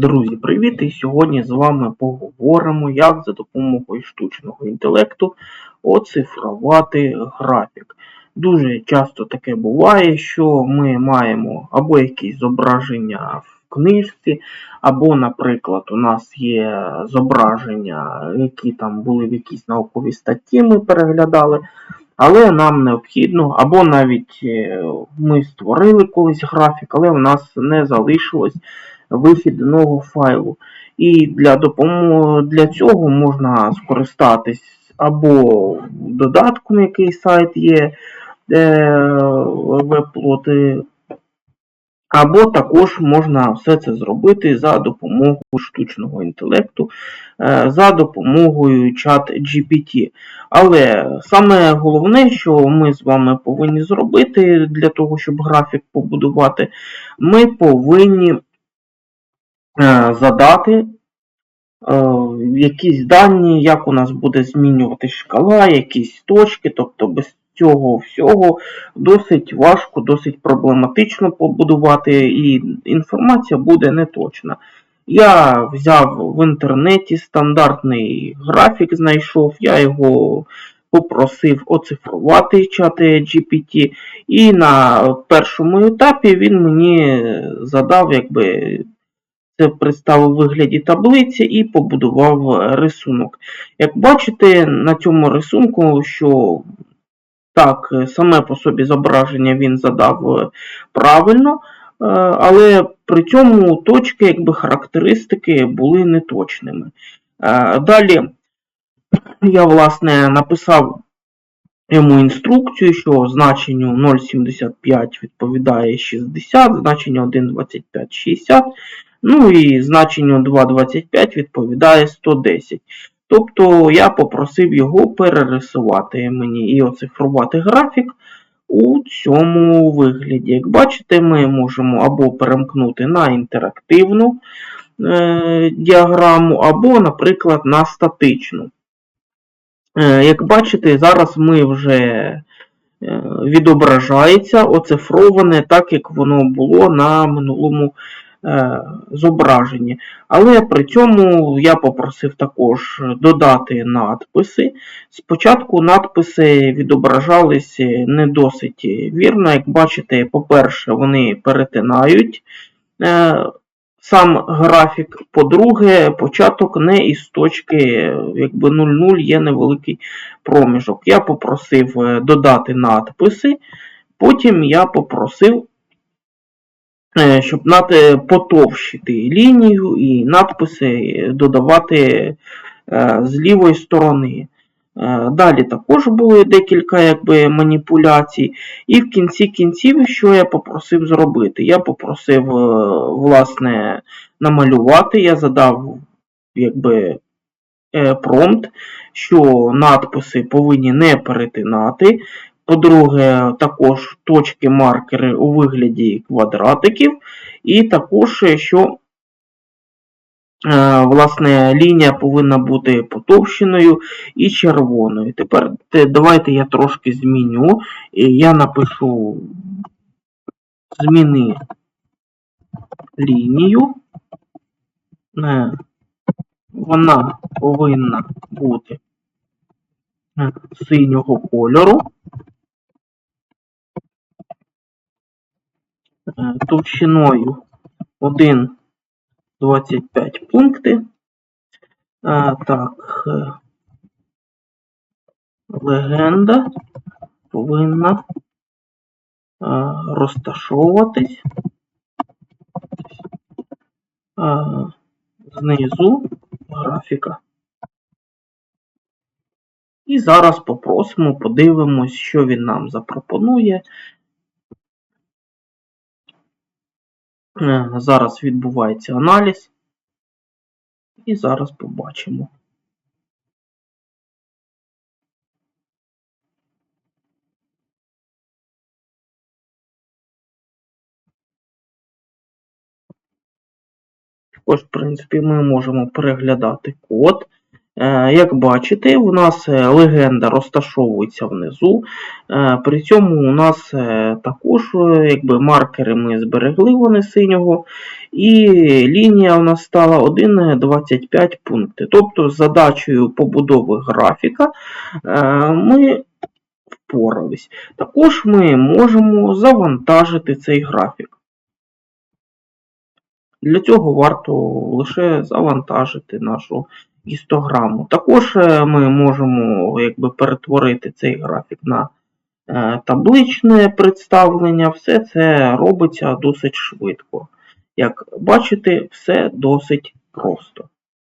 Друзі, привіт! І сьогодні з вами поговоримо, як за допомогою штучного інтелекту оцифрувати графік. Дуже часто таке буває, що ми маємо або якісь зображення в книжці, або, наприклад, у нас є зображення, які там були в якійсь науковій статті, ми переглядали. Але нам необхідно, або навіть е, ми створили колись графік, але в нас не залишилось вихідного файлу. І для допомоги для цього можна скористатись або додатком, який сайт є, веб-плоти, або також можна все це зробити за допомогою штучного інтелекту, е, за допомогою чат GPT. Але саме головне, що ми з вами повинні зробити для того, щоб графік побудувати, ми повинні задати е, якісь дані, як у нас буде змінюватись шкала, якісь точки, тобто без цього всього досить важко, досить проблематично побудувати, і інформація буде неточна. Я взяв в інтернеті стандартний графік, знайшов, я його попросив оцифрувати чати GPT, і на першому етапі він мені задав, якби це у вигляді таблиці і побудував рисунок. Як бачите, на цьому рисунку, що так, саме по собі зображення він задав е, правильно, е, але при цьому точки, якби характеристики були неточними. Е, Далі я, власне, написав йому інструкцію, що значенню 0,75 відповідає 60, значення 1,25 60, ну і значенню 2,25 відповідає 110. Тобто я попросив його перерисувати мені і оцифрувати графік у цьому вигляді. Як бачите, ми можемо або перемкнути на інтерактивну е, діаграму, або, наприклад, на статичну. Е, як бачите, зараз ми вже е, відображається оцифроване так, як воно було на минулому зображенні. Але при цьому я попросив також додати надписи. Спочатку надписи відображалися не досить вірно. Як бачите, по-перше, вони перетинають сам графік. По-друге, початок не із точки якби 0,0 є невеликий проміжок. Я попросив е, додати надписи, потім я попросив, е, щоб нати потовщити лінію і надписи додавати е, з лівої сторони. Е, далі також були декілька якби, маніпуляцій. І в кінці кінців, що я попросив зробити? Я попросив е, власне, намалювати, я задав якби, е, промпт, що надписи повинні не перетинати. По-друге, також точки-маркери у вигляді квадратиків. І також, що Е, власне, лінія повинна бути потовщеною і червоною. Тепер давайте я трошки зміню. Я напишу зміни лінію. Е, вона повинна бути е, синього кольору. Товщиною 1 25 пункти. Так, е, легенда повинна розташовуватись знизу графіка. І зараз попросимо, подивимось, що він нам запропонує. Е, зараз відбувається аналіз. І зараз побачимо. Також, в принципі, ми можемо переглядати код, Е, Як бачите, у нас е, легенда розташовується внизу. Е, При цьому у нас е, також е, якби, маркери ми зберегли вони синього. І лінія у нас стала 1,25 пункти. Тобто з задачею побудови графіка е, ми впорались. Також ми можемо завантажити цей графік. Для цього варто лише завантажити нашу гістограму. Також е, ми можемо якби, перетворити цей графік на е, табличне представлення. Все це робиться досить швидко. Як бачите, все досить просто.